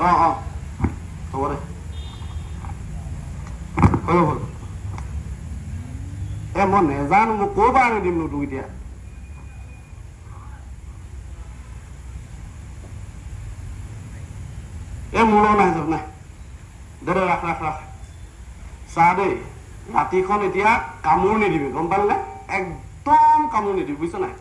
অঁ অঁ হ'ব দে হৈ গ'ল এ মই নেজানো মোক ক'ৰ পৰা আনি দিমনো তোক এতিয়া এ মোৰ লগত নাই যাওক নাই দে দে ৰাখ ৰাখ ৰাখ চাহ দেই ৰাতিখন এতিয়া কামোৰ নিদিবি গম পালি নে একদম কামোৰ নিদিবি বুজিছ নাই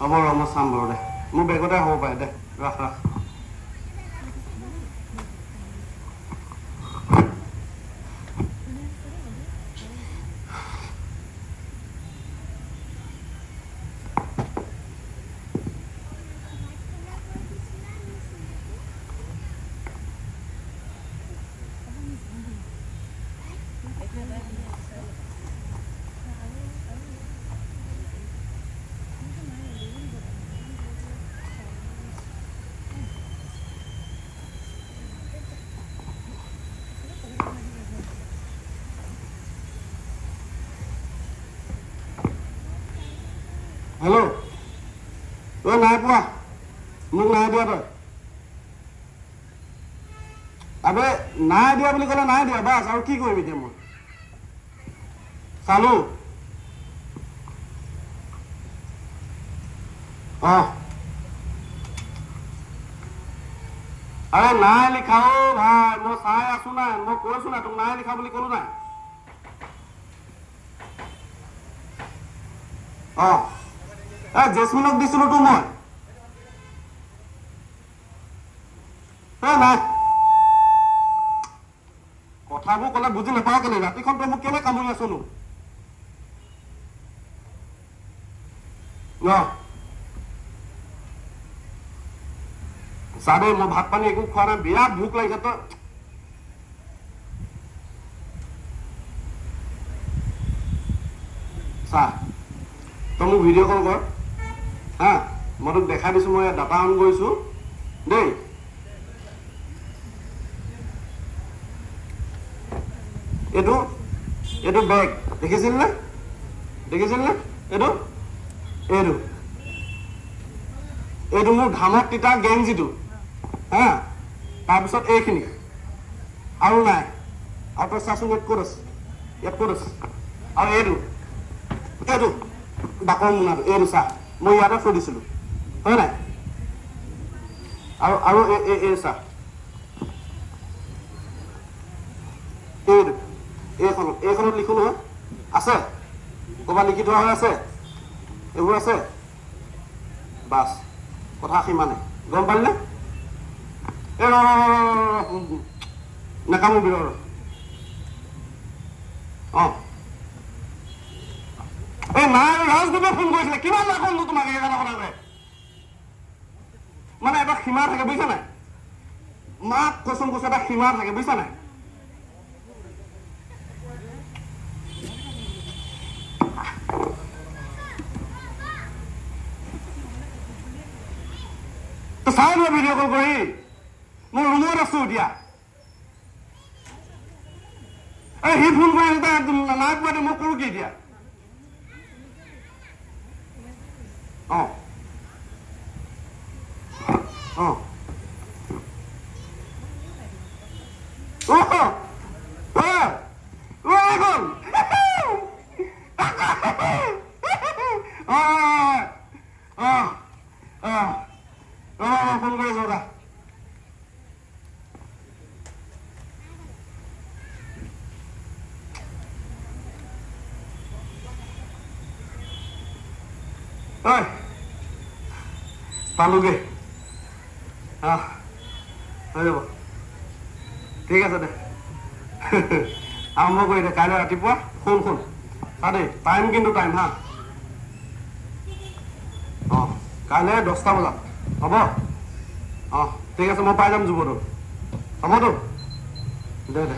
হ'ব ৰ মই চাম বাৰু দে মোৰ বেগতে হ'ব পাৰে দে ৰাখ ৰাখ হেল্ল' তই নাই পোৱা মোক নাই দিয়া তই আবে নাই দিয়া বুলি ক'লে নাই দিয়া বাছ আৰু কি কৰিম এতিয়া মই চালো অঁ আৰে নাই লিখা অ' ভাই মই চাই আছো নাই মই কৈছো নাই তোক নাই লিখা বুলি ক'লো নাই অঁ এ জেচমিনক দিছিলো তো মই নাই ক'লে বুজি নাপাওঁ কেলে? ৰাতিখন তই মোক কেলে কামুৰি আছনো ন? চাদে মই ভাত পানী একো খোৱা নাই, বিৰাট ভোক লাগিছে তই। চা, তই মোক ভিডিঅ' কল কৰ। হা মই তোক দেখাই দিছোঁ, মই ডাটা অন কৰিছোঁ। দেই। এইটো এইটো বেগ দেখিছিল নে? দেখিছিল এইটো এইটো। এইটো মোৰ ঘামত তিতা গেঞ্জিটো হা, তাৰপিছত এইখিনি। আৰু নাই। আৰু তই চাচোন ইয়াত ক'ত আছে? ইয়াত ক'ত আছে? আৰু এইটো এইটো। ডাকৰ মোনাটো, এইটো চা। মই ইয়াতে থৈ দিছিলোঁ হয় নাই আৰু আৰু এই এই এই চা এইটো এইখনত এইখনত লিখো নহয় আছে ক'ৰবাত লিখি থোৱা হৈ আছে এইবোৰ আছে বাছ কথা সিমানে গম পালি নে এই ৰ ৰ, ৰ, ৰ, ৰ, ৰ, ৰ, নাকামুৰিবি ৰ ৰ। অঁ এই নাই ৰাজদীপে ফোন কৰিছিলে। কিমান নাকমনো তোমাক এইখন কথাতে মানে এটা সীমা থাকে, বুজিছা নাই? মাক কচোন কৈছে এটা সীমা থাকে, বুজিছা নাই? চাই ভিডিঅ' কল কৰি। মই ৰুমত আছো এতিয়া। এই সি ফোন কৰি পোৱা দে মই কৰোঁ কি এতিয়া? অঁ অঁ অঁ অঁ অঁ গ'ল ঐ পালোগে হৈ যাব ঠিক আছে দে। আৰম্ভ কৰি দে কাইলৈ ৰাতিপুৱা শুন শুন। চা দেই টাইম কিন্তু টাইম হা। অঁ কাইলৈ দহটা বজাত। হ'ব? অঁ ঠিক আছে মই পাই যাম যুৱটো হ'বতো দে দে।